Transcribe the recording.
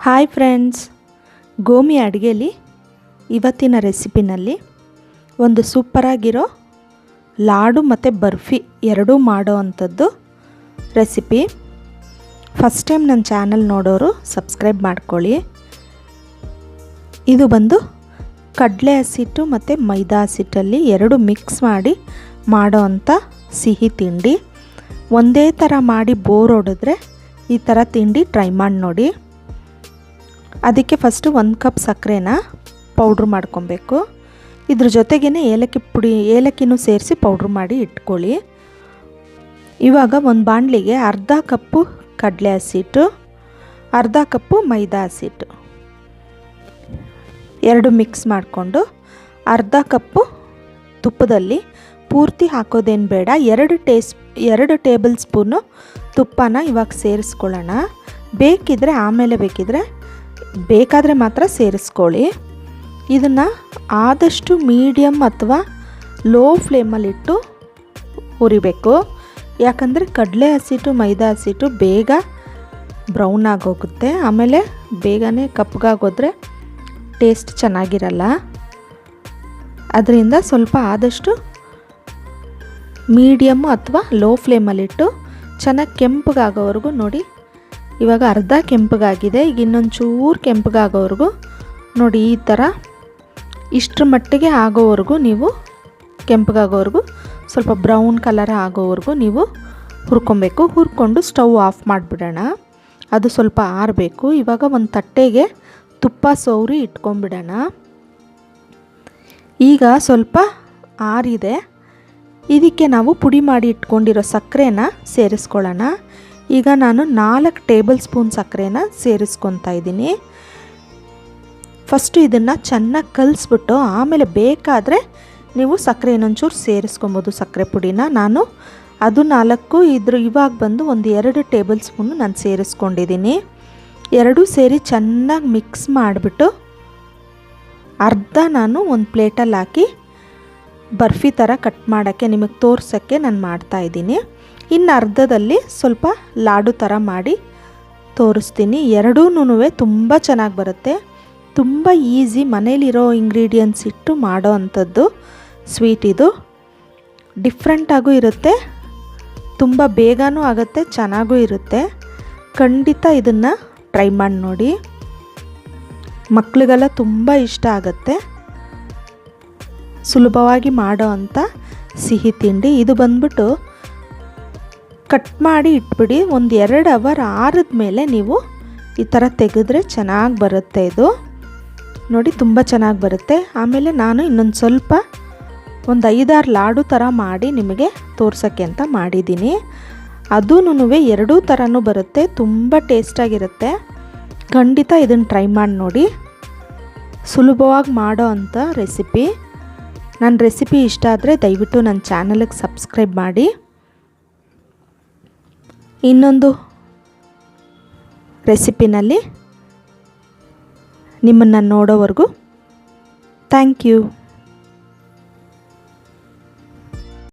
Hi friends, ಗೋಮಿ ಅಡುಗೆಲಿ ಇವತ್ತಿನ ರೆಸಿಪಿನಲ್ಲಿ ಒಂದು ಸೂಪರಾಗಿರೋ ಲಾಡು ಮತ್ತು ಬರ್ಫಿ ಎರಡೂ ಮಾಡೋ ಅಂಥದ್ದು ರೆಸಿಪಿ. ಫಸ್ಟ್ ಟೈಮ್ ನನ್ನ ಚಾನಲ್ ನೋಡೋರು ಸಬ್ಸ್ಕ್ರೈಬ್ ಮಾಡ್ಕೊಳ್ಳಿ. ಇದು ಬಂದು ಕಡಲೆ ಹಸಿಟ್ಟು ಮತ್ತು ಮೈದಾ ಹಸಿಟ್ಟಲ್ಲಿ ಎರಡು ಮಿಕ್ಸ್ ಮಾಡಿ ಮಾಡೋ ಅಂಥ ಸಿಹಿ ತಿಂಡಿ. ಒಂದೇ ಥರ ಮಾಡಿ ಬೋರ್ ಹೊಡೆದ್ರೆ ಈ ಥರ ತಿಂಡಿ ಟ್ರೈ ಮಾಡಿ ನೋಡಿ. ಅದಕ್ಕೆ ಫಸ್ಟು ಒಂದು ಕಪ್ ಸಕ್ಕರೆನ ಪೌಡ್ರ್ ಮಾಡ್ಕೊಬೇಕು. ಇದ್ರ ಜೊತೆಗೇ ಏಲಕ್ಕಿ ಪುಡಿ, ಏಲಕ್ಕಿನೂ ಸೇರಿಸಿ ಪೌಡ್ರ್ ಮಾಡಿ ಇಟ್ಕೊಳ್ಳಿ. ಇವಾಗ ಒಂದು ಬಾಣಲಿಗೆ ಅರ್ಧ ಕಪ್ಪು ಕಡಲೆ ಹಸಿಟ್ಟು, ಅರ್ಧ ಕಪ್ಪು ಮೈದಾ ಹಸಿಟ್ಟು. ಎರಡು ಮಿಕ್ಸ್ ಮಾಡಿಕೊಂಡು ಅರ್ಧ ಕಪ್ಪು ತುಪ್ಪದಲ್ಲಿ ಪೂರ್ತಿ ಹಾಕೋದೇನು ಬೇಡ. ಎರಡು ಟೇಸ್, ಎರಡು ಟೇಬಲ್ ಸ್ಪೂನು ತುಪ್ಪನ ಇವಾಗ ಸೇರಿಸ್ಕೊಳ್ಳೋಣ. ಬೇಕಿದ್ರೆ, ಆಮೇಲೆ ಬೇಕಿದ್ರೆ ಬೇಕಾದರೆ ಮಾತ್ರ ಸೇರಿಸ್ಕೊಳ್ಳಿ. ಇದನ್ನು ಆದಷ್ಟು ಮೀಡಿಯಮ್ ಅಥವಾ ಲೋ ಫ್ಲೇಮಲ್ಲಿಟ್ಟು ಹುರಿಬೇಕು. ಯಾಕಂದರೆ ಕಡಲೆ ಹಸಿಟ್ಟು ಮೈದಾ ಹಸಿಟ್ಟು ಬೇಗ ಬ್ರೌನ್ ಆಗೋಗುತ್ತೆ. ಆಮೇಲೆ ಬೇಗನೆ ಕಪ್ಪಗಾಗೋದ್ರೆ ಟೇಸ್ಟ್ ಚೆನ್ನಾಗಿರಲ್ಲ. ಅದರಿಂದ ಸ್ವಲ್ಪ ಆದಷ್ಟು ಮೀಡಿಯಮ್ಮು ಅಥವಾ ಲೋ ಫ್ಲೇಮಲ್ಲಿಟ್ಟು ಚೆನ್ನಾಗಿ ಕೆಂಪಗಾಗೋವರೆಗೂ ನೋಡಿ ಇವಾಗ ಅರ್ಧ ಕೆಂಪಗಾಗಿದೆ, ಈಗ ಇನ್ನೊಂಚೂರು ಕೆಂಪಗಾಗೋವರೆಗೂ ನೋಡಿ ಈ ಥರ ಇಷ್ಟರ ಮಟ್ಟಿಗೆ ಆಗೋವರೆಗೂ ನೀವು ಕೆಂಪಗಾಗೋವರೆಗೂ, ಸ್ವಲ್ಪ ಬ್ರೌನ್ ಕಲರ್ ಆಗೋವರೆಗೂ ನೀವು ಹುರ್ಕೊಬೇಕು. ಹುರ್ಕೊಂಡು ಸ್ಟವ್ ಆಫ್ ಮಾಡಿಬಿಡೋಣ. ಅದು ಸ್ವಲ್ಪ ಆರಬೇಕು. ಇವಾಗ ಒಂದು ತಟ್ಟೆಗೆ ತುಪ್ಪ ಸೌರಿ ಇಟ್ಕೊಂಬಿಡೋಣ ಈಗ ಸ್ವಲ್ಪ ಆರಿದೆ. ಇದಕ್ಕೆ ನಾವು ಪುಡಿ ಮಾಡಿ ಇಟ್ಕೊಂಡಿರೋ ಸಕ್ಕರೆನ ಸೇರಿಸ್ಕೊಳ್ಳೋಣ. ಈಗ ನಾನು ನಾಲ್ಕು ಟೇಬಲ್ ಸ್ಪೂನ್ ಸಕ್ಕರೆನ ಸೇರಿಸ್ಕೊತಾ ಇದ್ದೀನಿ. ಫಸ್ಟು ಇದನ್ನು ಚೆನ್ನಾಗಿ ಕಲಿಸ್ಬಿಟ್ಟು ಆಮೇಲೆ ಬೇಕಾದರೆ ನೀವು ಸಕ್ಕರೆ ಇನ್ನೊಂಚೂರು ಸೇರಿಸ್ಕೊಬೋದು ಸಕ್ಕರೆ ಪುಡಿನ. ನಾನು ಅದು ನಾಲ್ಕು, ಇದ್ರ ಇವಾಗ ಬಂದು ಒಂದು ಎರಡು ಟೇಬಲ್ ಸ್ಪೂನು ನಾನು ಸೇರಿಸ್ಕೊಂಡಿದ್ದೀನಿ. ಎರಡೂ ಸೇರಿ ಚೆನ್ನಾಗಿ ಮಿಕ್ಸ್ ಮಾಡಿಬಿಟ್ಟು ಅರ್ಧ ನಾನು ಒಂದು ಪ್ಲೇಟಲ್ಲಿ ಹಾಕಿ ಬರ್ಫಿ ಥರ ಕಟ್ ಮಾಡೋಕ್ಕೆ ನಿಮಗೆ ತೋರ್ಸೋಕ್ಕೆ ನಾನು ಮಾಡ್ತಾಯಿದ್ದೀನಿ ಇನ್ನು ಅರ್ಧದಲ್ಲಿ ಸ್ವಲ್ಪ ಲಾಡು ಥರ ಮಾಡಿ ತೋರಿಸ್ತೀನಿ. ಎರಡೂ ತುಂಬ ಚೆನ್ನಾಗಿ ಬರುತ್ತೆ. ತುಂಬ ಈಸಿ ಮನೇಲಿರೋ ಇಂಗ್ರೀಡಿಯೆಂಟ್ಸ್ ಇಟ್ಟು ಮಾಡೋ ಅಂಥದ್ದು ಸ್ವೀಟ್ ಇದು. ಡಿಫ್ರೆಂಟಾಗೂ ಇರುತ್ತೆ. ತುಂಬ ಬೇಗನೂ ಆಗುತ್ತೆ, ಚೆನ್ನಾಗೂ ಇರುತ್ತೆ. ಖಂಡಿತ ಇದನ್ನು ಟ್ರೈ ಮಾಡಿ ನೋಡಿ. ಮಕ್ಕಳಿಗೆಲ್ಲ ತುಂಬ ಇಷ್ಟ ಆಗುತ್ತೆ. ಸುಲಭವಾಗಿ ಮಾಡೋ ಅಂಥ ಸಿಹಿ ತಿಂಡಿ. ಇದು ಬಂದ್ಬಿಟ್ಟು ಕಟ್ ಮಾಡಿ ಇಟ್ಬಿಡಿ, ಒಂದು ಎರಡು ಅವರ್ ಆರಿದ ಮೇಲೆ ನೀವು ಈ ಥರ ತೆಗೆದ್ರೆ ಚೆನ್ನಾಗಿ ಬರುತ್ತೆ ಇದು. ನೋಡಿ, ತುಂಬ ಚೆನ್ನಾಗಿ ಬರುತ್ತೆ. ಆಮೇಲೆ ನಾನು ಇನ್ನೊಂದು ಸ್ವಲ್ಪ ಒಂದು ಐದಾರು ಲಾಡು ಥರ ಮಾಡಿ ನಿಮಗೆ ತೋರ್ಸೋಕ್ಕೆ ಅಂತ ಮಾಡಿದ್ದೀನಿ ಅದೂನು ಎರಡೂ ಥರನೂ ಬರುತ್ತೆ, ತುಂಬ ಟೇಸ್ಟಾಗಿರುತ್ತೆ ಖಂಡಿತ ಇದನ್ನು ಟ್ರೈ ಮಾಡಿ ನೋಡಿ. ಸುಲಭವಾಗಿ ಮಾಡೋ ಅಂಥ ರೆಸಿಪಿ ನನ್ನ ರೆಸಿಪಿ ಇಷ್ಟ ಆದರೆ ದಯವಿಟ್ಟು ನನ್ನ ಚಾನಲಿಗೆ ಸಬ್ಸ್ಕ್ರೈಬ್ ಮಾಡಿ. ಇನ್ನೊಂದು ರೆಸಿಪಿನಲ್ಲಿ ನಿಮ್ಮನ್ನು ನೋಡೋವರೆಗೂ ಥ್ಯಾಂಕ್ ಯು.